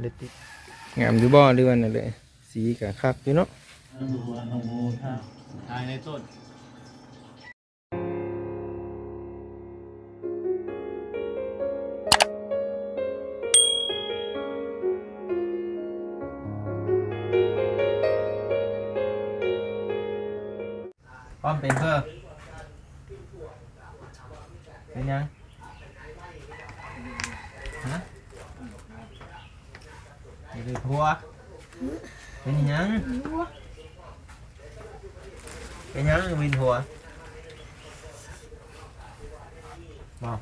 เด็ดติงามอยู่บ่หรือว่านั่นเลยสีก็คักอยู่เนาะดูว่าน้องโบถ้าทายในต้นพร้อมเป็นเพื่อเป็นยังฮะ อย่าไปพัวเป็นยังเป็นยังวินหัวบอก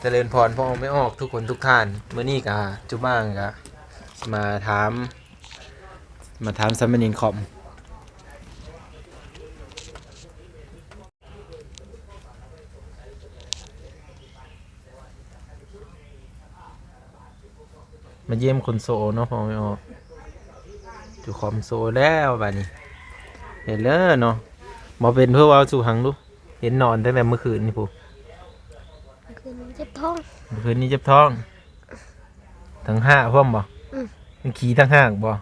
เจริญพรพ่อไม่ออกทุกคนทุกท่านเมื่อนี้กะจุบ้างกะมาถาม มาถามซัมเมนินคอม มาเยี่ยมคนโซเนาะพอไม่ออกจุคอมโซแล้วบัดนี้ เห็นแล้วเนาะมาเป็นเพื่อว่าสู่หังดูเห็นนอนตั้งแต่เมื่อคืนนี่ปุ๊คืนเจ็บท้องเมื่อคืนนี้เจ็บท้อง ทั้งห้าพร้อมบ่อืมมันขี่ทั้งห้างบ่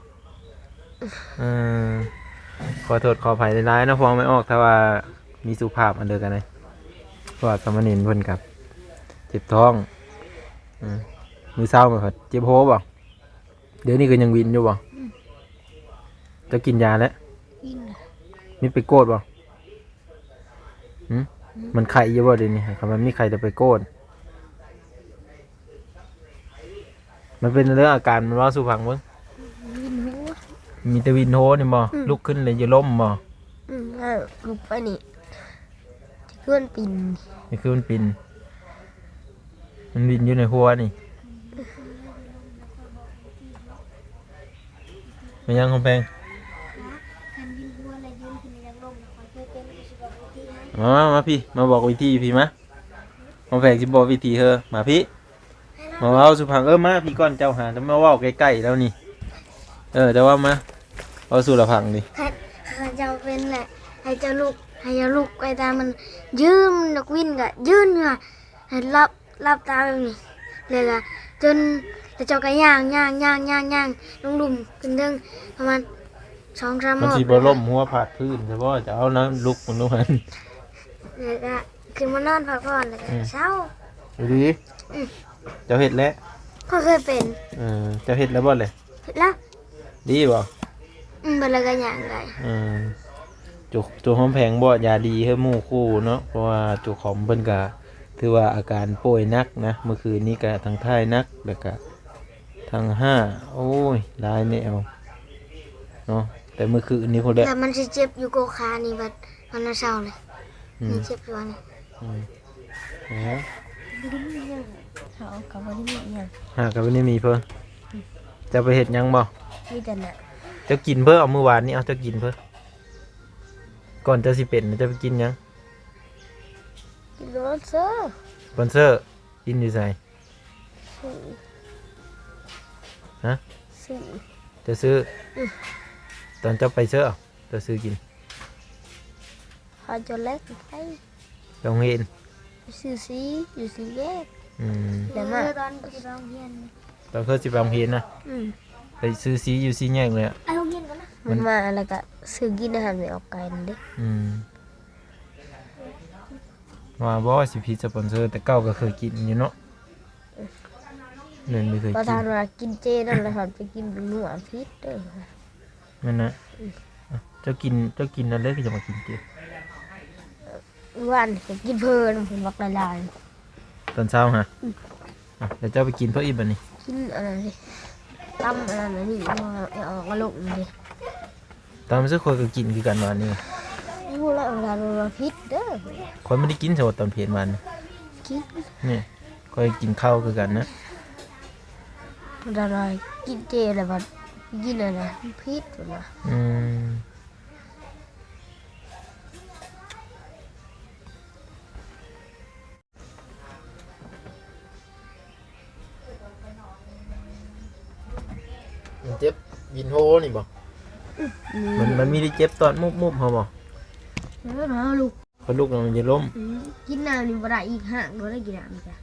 เออขอโทษขออภัยร้ายๆนะพองไม่ออกถ้าว่ามีสุภาพอันเดียวกันเลยเพราะว่าสามเณรเพิ่นกับ เจ็บท้อง อืม มือเศร้าไหมครับเจ็บโหบ่เดี๋ยวนี้ก็ยังวินอยู่บ่จะกินยาแล้ววินมีไปโกดบ่หืมมันไข่เยอะบ่เดี๋ยวนี้คำว่ามีไข่แต่ไปโกดมันเป็นเรื่องอาการมันว่าสุพังเบิ่งวินหัวมีแต่วินโฮนี่บ่อืมลุกขึ้นเลยจะล้มบ่อืมอ่าลูกไปนี่จะเพื่อนปิ่นนี่คือมันปิน มันวินอยู่ในหัวนี่ มันยังคงแพงคันวินหัวอะไรยืนขึ้นยังลมนะคอยเคยเป็นก็สิบอกวิธีให้มามามาพี่ มาบอกวิธีพี่มาคงแพงสิบอกวิธีเธอมาพี่ มาเว้าสุพังเออมาพี่ก่อนเจ้าหาจะมาเว้าใกล้ๆแล้วนี่ เออแต่ว่ามาเอาสู่ละพังดิให้ให้เจ้าเป็นแหละให้เจ้าลูกให้เจ้าลูกไปตามมัน ยืมนกวินกะยืนค่ะให้รับรับตาแบบนี้เลยกะจน แต่เจ้าก็ย่างย่างย่างย่างย่างลงหลุมขึ้นเรื่องประมาณสองสามมันรอบสิบ่ล้มหัวผาดพื้นแต่ว่าจะเอาน้ำลุกมันลงหันเลยกะขึ้นมานอนพักผ่อนเลยกะอืม เช้า ดูดิเจ้าเห็ดแล้วก็เคยเป็นเออเจ้าเห็ดแล้วบ่เลยแล้วดีบ่อืมเป็นอะไรกันอย่างไรเออจุกจุกหอมแพงบ่ยาดีให้หมู่คู่เนาะเพราะว่าจุกหอมเพิ่นก็ถือว่าอาการป่วยหนักนะเมื่อคืนนี้ก็ทางท้ายนักแล้วก็ ทางห้าโอ้ยหลายแนวเนาะแต่เมื่อคืนนี้พุ่นแหละแต่มันจะเจ็บอยู่โกคานี่บัดมันน่ะเศร้าเลยอืมนี่เจ็บอยู่อันนี้อืมนะเขากับวันนี้มีอย่างหากกับวันนี้มีเพิ่นจะไปเฮ็ดหยังบ่มีแต่น่ะจะกินเพิ่นเอามื้อวานนี้เอาจะกินเพิ่นก่อนจะสิเป็นจะไปกินหยังกินโรสเซอร์สปอนเซอร์กินอยู่ไสสี่ฮะ สี่จะซื้ออตอนเจะไปเสื้อเอาจะซื้อกินพอจะเล็กไปโรงเรียนสี่สีอยู่สี่แยกอืมแต่มาตอนไปโรงเรียนตอนเคยสิไปโรงเรียนนะอืมไปซื้อซีอยู่ซีแยกเลยอะไปโรงเรียนกันนะมันมาแล้วก็ซื้อกินอาหารไม่ออกไกลนั่นเด้อืมว่าบ่ว่าสิพีสปอนเซอร์แต่เก้าก็เคยกินอยู่เนาะ เดินไม่เคยพอกินทานว่ากินเจนั่นแหละครับไปกินเป็นหนูอาพิษเด้อนั่นนะอะเจ้ากินเจ้ากินนั่นเลยก็จะมากินเจวันก็กินเพลินผมบอกหลายตอนเช้าฮะอะเดี๋ยวเจ้าไปกินเพื่ออีกบันนี้ๆกินอะไรนี่ตั้มอะไรนี่เอาเอากระโหลกนี่ดิตามซื้อคนก็กินคือกันวันนี้พูดแล้วเวลาเราพิษเด้อคนไม่ได้กินสมตอนเพลนวันกินนี่คอยกินข้าวคือกันนะ เวลาเรากินเจอะไรแบบกินอะไรพิษหรือเปล่าอืมมันเจ็บยินโฮนี่บ่มันมันมีได้เจ็บตอนมุบมุบเขาบ่แล้วนะลูกพอลูกมันจะล้มกินน้ำนี่บ่ได้อีกห่างบ่ได้กินน้ำจ้ะ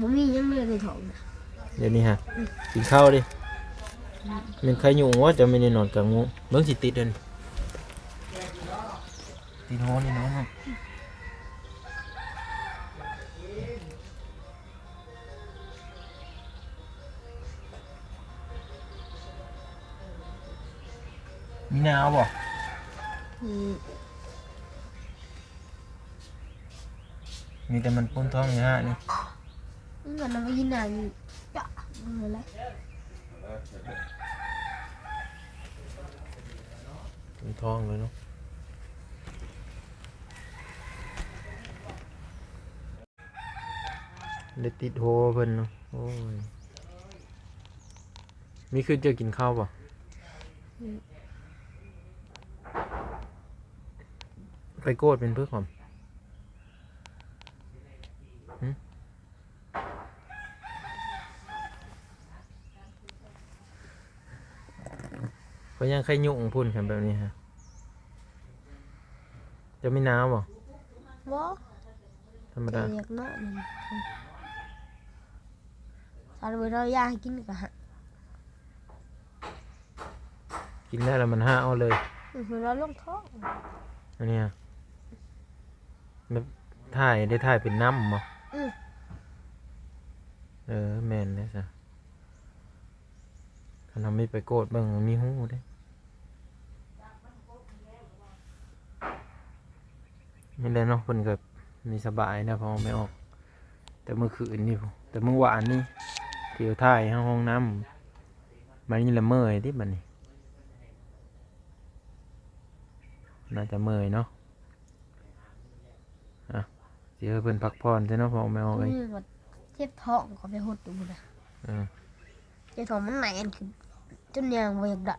บ่มียังเหลือในท้องนะ เดี๋ยวนี้ฮะกินข้าวดิมันใครอยู่ว่าจะไม่ได้นอนกลางมุ้งเบิ่งสิติดเดินติดโหนี่น้องอะมีหนาวบ่อืมมีแต่มันปุ้นท้องอยู่ฮะนี่มันก็นำไปกินน้ำนี่ จ้ะบ่เลยปุ้นท้องเลยเนาะได้ติดโหเพิ่นเนาะโอ้ยมีคือเจะกินข้าวป่ะไปโกดเป็นเพื่อความ เขายังใครยุ่งพุ่นกันแบบนี้ฮะ จะไม่หนาวบ่บ่ธรรมแต่ดาอยากนอนมันถ้าเราเราอยากให้กินก็หากินได้แล้วมันห้าเอาเลยอือเราลงท้องอันเนี้ยแบบถ่ายได้ถ่ายเป็นน้ำบ่อือเออแม่นเลยจ้ะคันทำไม่ไปโกดเบิ่งมันมีหูเด้ นี่แหละเนาะเพิ่นก็มีสบายนะเพอไม่ออก แต่เมื่อคืนนี่พุ่นแต่เมื่อวานนี่เที่ยวถ่ายห้องน้ำมันนี่ละเมยที่บัดนี้น่าจะเมยเนาะอะเสียเพิ่นพักผ่อนใช่เนาะพอไม่ออกเลยอือก็เจ็บท้องก็ไปหดดูนะเออเจ็บท้องมันแน่นขึ้นจนยังบ่อยากได้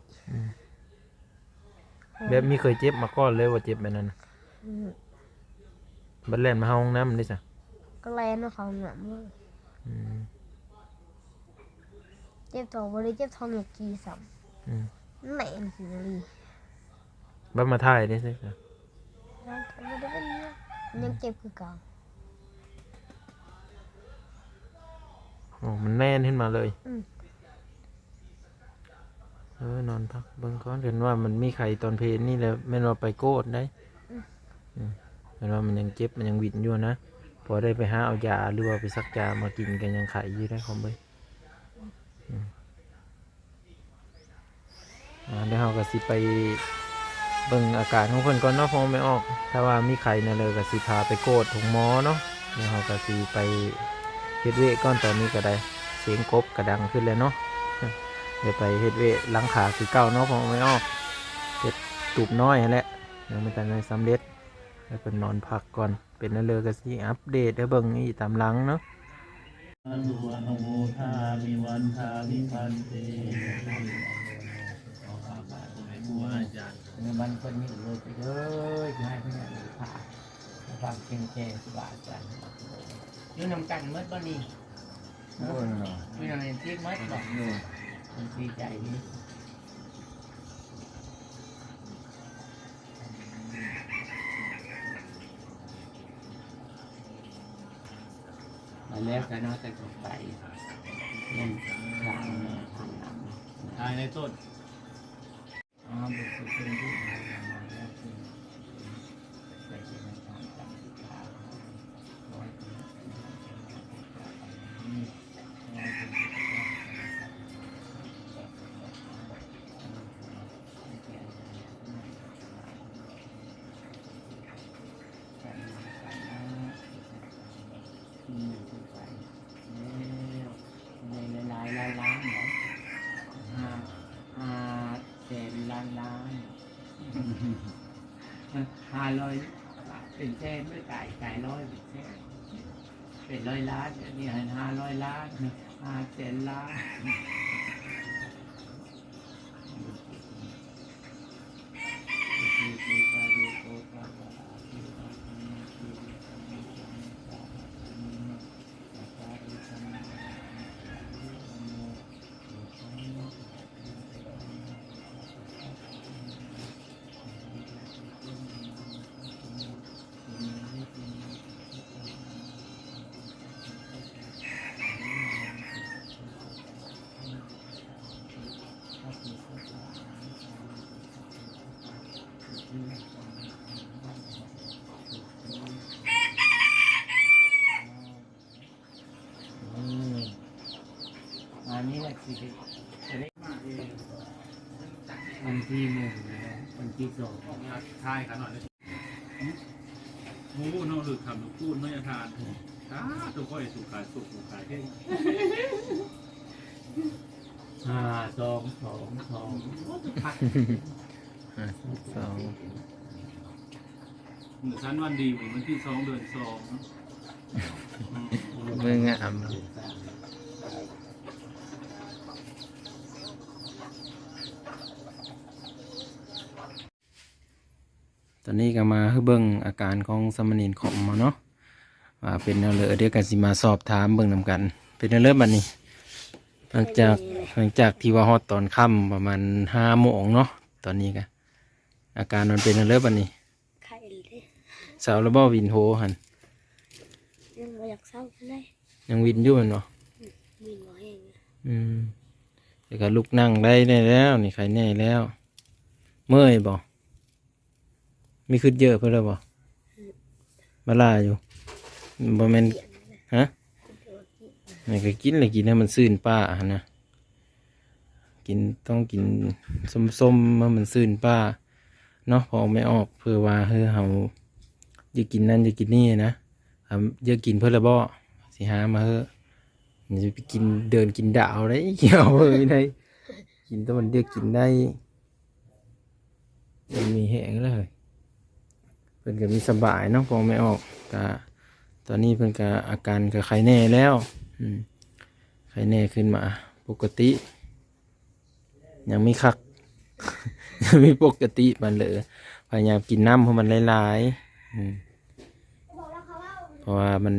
แบบมีเคยเจ็บมาก่อนเลยว่าเจ็บแบบนั้นน่ะอือ บัดแล่นมาเข้าห้องน้ำมันได้จ้ะก็แลนว่าเขาหนามเลยอืมเจ็บท้องบ่ได้เจ็บท้องอย่างกี่ซ้อืมำแน่นขึ้นเลยบัดมาถ่ายได้ใช่จ้ะร่างกายบ่ได้เป็นเนี้ยมันยังเจ็บคือเก่าโอ้มันแน่นขึ้นมาเลยอืมเออนอนพักเบิ่งก่อนเห็นว่ามันมีไข่ตอนเพลนนี่แหละแม่นว่าไปโกดได้อืม เห็นว่ามันยังเจ็บมันยังหวิดอยู่นะพอได้ไปหาเอายาหรือว่าไปซักยามากินกันยังไข่อยู่ได้ของเบยอืมอ่าเดี๋ยวเราก็สิไปเบิ่งอาการของเพิ่นก่อนเนาะพอไม่ออก ถ้าว่ามีไข่นั่นเลยก็สิพาไปโกดถุงหมอเนาะเดี๋ยวเราก็สิไปเฮ็ดเวก่อนตอนนี้ก็ได้เสียงกบกระดังขึ้นแล้วเนาะเดี๋ยวไปเฮ็ดเวะหลังขาคือเก่าเนาะของไม่ออกเฮ็ดตูบน้อยแหละยังไม่ทันได้สำเร็จ แล้วเป็นนอนพักก่อน เป็นนั่นเลยก็สิอัปเดตให้เบิ่งอีกตามหลังเนาะอนุอนุโมทามิวันทามิพันเตขออาบาตให้ครูอาจารย์ในมันคนนี้เลยไปเลยจะให้เพื่อนผ่าฟังเก่งแก่สบายใจยืนนำกันเมื่อตอนนี้พี่น้องเรียนที่มัดบอกอยู่มันดีใจนี้ แล้วกันเนาะแต่ก็ไปเล่นทางทางหลังทายในต้นอ๋อบุคคลที่ผ่านม เป็นร้อยล้านอันนี้ห้าร้อยล้านห้าแสนล้าน วันที่หนึ่งแล้ววันที่สองทายกันหน่อยเลยโอ้นอกหรือคำลูพูดไม่ทานอ้าตัวค่อยสุขขายสุขขายเท่ห้าสองสองสองพักสองหมือนชั้นวันดีเหมือนวันที่สองเดือนสองมืองาม ตอนนี้ก็มาให้เบิ่งอาการของสามเณรของมาเนาะว่าเป็นแนวเลยเดี๋ยวกันสิมาสอบถามเบิ่งนำกัน เป็นแนวเริ่มบัดนี้ หลังจากหลังจากที่ว่าฮอดตอนค่ำประมาณห้าโมงเนาะตอนนี้ก็อาการมันเป็นแนวเริ่มบัดนี้ไข่เลยสาวระเบ้าวินโฮหันยังบ่อยากเศร้ากันได้ยังวินอยู่แมันเนาะมีหมอเองอืมแต่ก็ลุกนั่งได้ได้แล้ว นี่ใครแน่แล้ว เมื่อยบ่ มีขึ้นเยอะเพื่อแล้วบ่มาล่าอยู่บ่แม่นฮะนี่ก็กินเลยกินให้มันซื่นป้าหั่นนะกินต้องกินส้มๆมามันซื่นป้าเนาะพอไม่ออกเพื่อว่าเฮ้ยเฮาอย่ากินนั่นอย่ากินนี่นะทำอย่ากินเพื่อละบ่สิหามาเฮ้อจะไปกินเดินกินดาวได้เกี่ยวเลยได้กินแตัวมันเดียวกินได้ มีแหงเลย เพิ่นก็มีสบายเนาะพองไม่ออกก็ตอนนี้เพิ่นก็อาการก็ไข้แน่แล้วไข้แน่ขึ้นมา ปกติ ยังไม่คัก ยังไม่ปกติมันเลยพยายามกินน้ำเพราะมันหลายๆอืมเพราะว่ามัน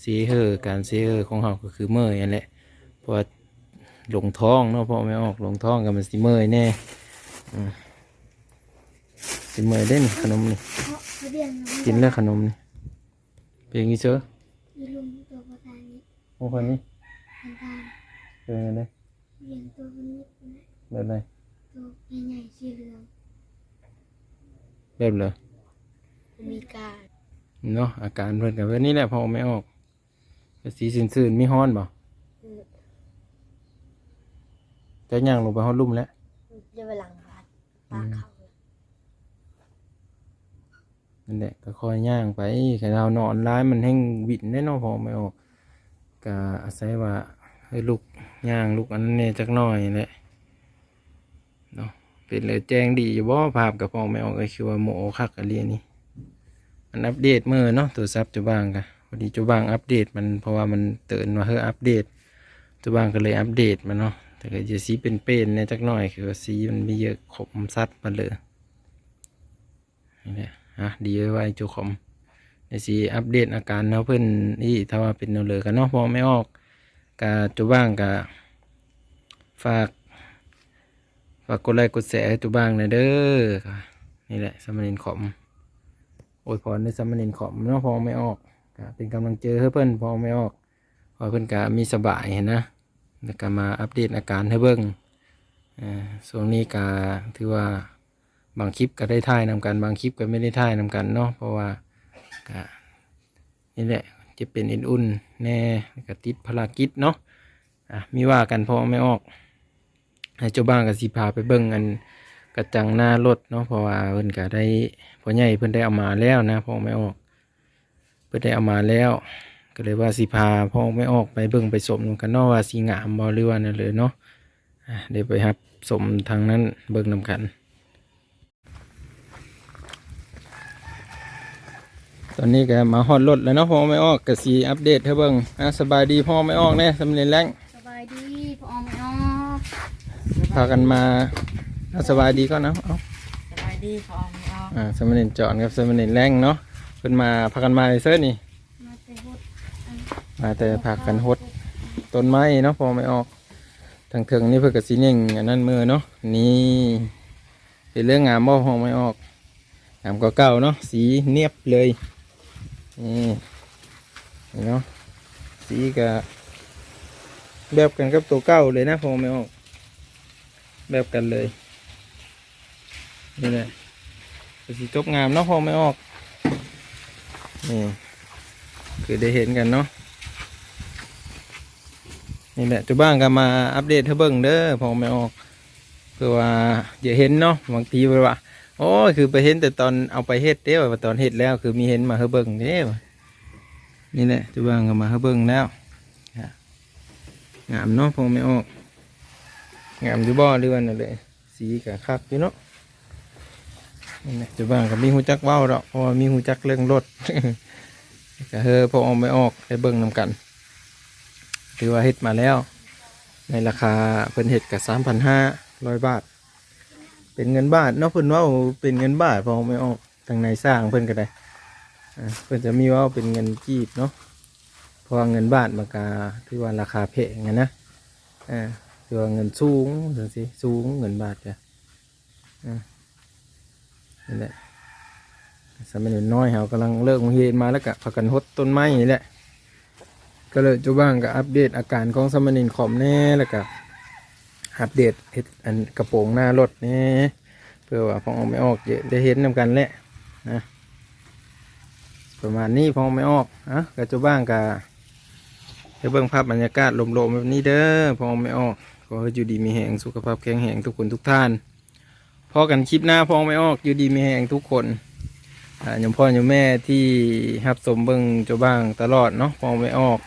ซีเฮอร์การซีเฮอร์ของเขาก็คือเมื่อยนั่นแหละเพราะว่าลงท้องเนาะพอไม่ออกหลงท้องก็มันสิเมื่อยแน่อื สิเมื่อยเด่นขนมนี่เพราะเขาเรียนน้องกินแล้วขนมนี่เป็นอย่างนี้เชอมีลุงตัวประธานนี้โอ้คนนี้ประธานเป็นยังไงเรียนตัวคนนี้คนนี้แบบไหนตัวใหญ่ๆสีเหลืองแบบเลยมีการเนาะอาการเพิ่นกับแบบนี้แหละพอไม่ออกก็สีซื่นๆมีฮ้อนบ่จะย่างลงไปฮ้อนลุ่มแล้วจะไปหลังบ้านปลาเขา นั่นแหละก็คอยย่างไปแค่เรานอนร้ายมันแห้งวินแน่นอนพอไม่ออกก็อาศัยว่าให้ลูกย่างลูกอันนั้นเนี่ยจักหน่อยแหละเนาะเป็นเลยแจ้งดีอยู่บ่ภาพกับพอไม่ออกก็คือว่าโมคักอะไรนี่มันอัปเดตเมื่อเนาะตัวซับจุบางกะพอดีจุบางอัปเดตมันเพราะว่ามันเตือนว่าเฮ้ออัปเดตจุบางก็เลยอัปเดตมันเนาะแต่ก็จะสีเป็นเป็นเนี่ยจักหน่อยคือว่าสีมันไม่เยอะขมซัดมันเลยนี่แหละ อะดีไว้ๆจุคอมในสีอัปเดตอาการเนาะเพื่อนนี่ถ้าว่าเป็นเนาเลยกันเนาะพอไม่ออกกะจุบ้างกะฝากฝากกดไลค์กดแชร์ให้จุบ้างหนะเด้อนี่แหละสมเณรขอมโอ้ยพรในสมเณรขอมเนาะพอไม่ออกกะเป็นกำลังเจอให้เพื่อนพอไม่ออกพอเพื่อนกะมีสบายเห็นนะแล้วก็มาอัปเดตอาการให้เบิ่งอ่าช่วงนี้กะถือว่า บางคลิปก็ได้ถ่ายนำกัน บางคลิปก็ไม่ได้ถ่ายนำกันเนาะเพราะว่าก็นี่แหละจะเป็นอินอุ่นแน่ก็ติดภารกิจเนาะอะมีว่ากันพอไม่ออกให้เจ้าบ้านกับสีพาไปเบิ่งอันกระจังหน้ารถเนาะเพราะว่าเพิ่นก็ได้พ่อใหญ่เพิ่นได้เอามาแล้วนะพอไม่ออก เพิ่นได้เอามาแล้ว ก็เลยว่าสีพาพ่อไม่ออกไปเบิ่งไปสมกันเนาะว่าสีงามบ่หรือว่านั่นเลยเนาะอะเดี๋ยวไปครับสมทางนั้นเบิ่งนำกัน ตอนนี้ก็มาฮอดรถแล้วเนาะพ่อไม่ออกก็สีอัปเดตให้เบิ่งอะสบายดีพ่อไม่ออกแน่สำเร็จแรงสบายดีพอไม่ออกพากันมาอะสบายดีก่อนนะเอาสบายดีพอไม่ออกอ่าสำเร็จจอนกับสำเร็จแรงเนาะเพิ่นมาพากันมาในเซิร์นี่ มาแต่หดมาแต่พากันหดต้นไม้เนาะพ่อไม่ออกทางเถิงนี่เพิ่นก็สีเน่งอันนั้นมือเนาะนี่เป็นเรื่องงามบ่พ่อไม่ออกงามกว่าเก่าเนาะสีเนียบเลย นี่นี่เนาะสีก็แบบกันกับตัวเก่าเลยนะพ่อไม่ออกแบบกันเลยนี่แหละสีจบงามเนาะพอไม่ออกนี่คือได้เห็นกันเนาะนี่แหละจุบ้างก็มาอัปเดตให้เบิ่งเด้อพอไม่ออกเพื่อว่าอย่าเห็นเนาะบางทีไปว่า โอ้คือไปเห็นแต่ตอนเอาไปเฮ็ดเด้ว่าตอนเฮ็ดแล้ว คือมีเห็นมาให้เบิ่งเด้ว่ะนี่แหละจุบ้งก็มาให้เบิ่งแล้วงามเนาะพอไม่ออกงามอยู่บ่เรือนนั่นเลยสีก็คักอยู่เนาะนี่แหละจุบ้งก็มีหูจักเว้าดอกเพราะว่ามีหูจักเรื่องรถก็เฮอพอออกไม่ออกได้เบิ่งนำกันถือว่าเฮ็ดมาแล้ว ในราคาเพิ่นเฮ็ดกับสามพันห้าร้อยบาท เป็นเงินบาทเนาะเพิ่นว่าเป็นเงินบาทพอไม่ออกทางในสร้างเพิ่นก็ได้เพิ่นจะมีว่าเป็นเงินกีบเนาะเพราะเงินบาทมันก็ถือว่าราคาแพงไงนะอ่าถือว่าเงินสูงจังซี่สูงเงินบาทจ้ะอ่านี่แหละสมัยน้อยเขากำลังเลิกโรงเรียนมาแล้วก็พากันหดต้นไม้นี่แหละก็เลยจุบ้างก็อัปเดตอาการของสมนินขอมแน่แล้วก็ อัปเดตเฮ็ดอันกระโปรงหน้ารถแน่เพื่อว่าพอออกไม่ออกเยอะได้เห็นนำกันแหละนะประมาณนี้พองไม่ออกอะก็จุบ้างก็จะเบิ่งภาพบรรยากาศลมๆแบบนี้เด้อพองไม่ออกขอให้อยู่ดีมีแหงสุขภาพแข็งแรงทุกคนทุกท่านพอกันคลิปหน้าพองไม่ออกอยู่ดีมีแหงทุกคนอ่ายมพ่อโยมแม่ที่รับสมเบิ่งเจุบ้างตลอดเนาะพองไม่ออก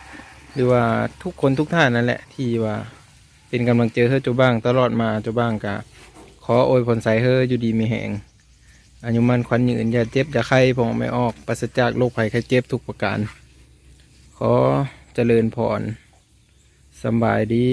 หรือว่าทุกคนทุกท่านนั่นแหละที่ว่า เป็นกำลังเจอเฮอจูบ้าง ตลอดมาจูบ้างกะขอโอยผลใสเฮออยู่ดีมีแหงอายุมันควันยืนอย่าเจ็บอย่าไข้พองไม่ออกปราศจากโรคภัยไข้เจ็บทุกประการ ขอเจริญพรสบายดี